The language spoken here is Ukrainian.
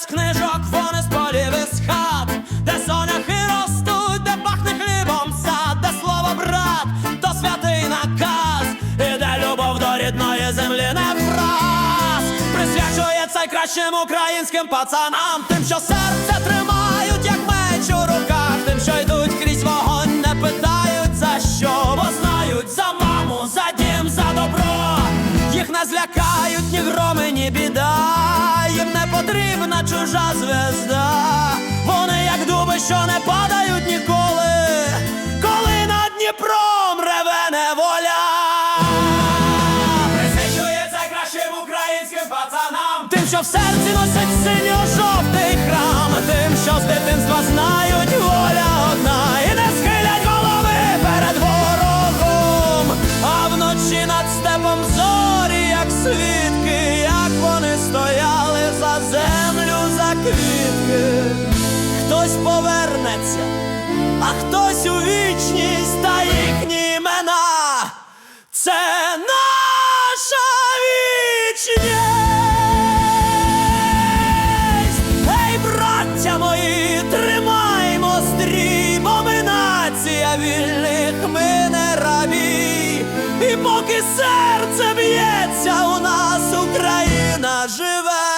з книжок, вони з полів і з хат, де соняхи ростуть, де пахне хлібом сад, де слово брат, то святий наказ, і де любов до рідної землі не враз. Присвячує цей кращим українським пацанам, тим, що серце тримають, як меч у руках, тим, що йдуть крізь вогонь, не питають за що, бо знають за маму, за дім, за добро. Їх не злякають ні громи, ні біда. Дніпром реве неволя. Присвячується кращим українським пацанам. Тим, що в серці носять синьо-жовтий храм, тим, що з дитинства знають воля одна і не схилять голови перед ворогом, а вночі над степом зорі, як свідки, як вони стояли за землю, за квітки. Хтось повернеться, а хтось у вічність вільних, ми не рабі. І поки серце б'ється, у нас Україна живе.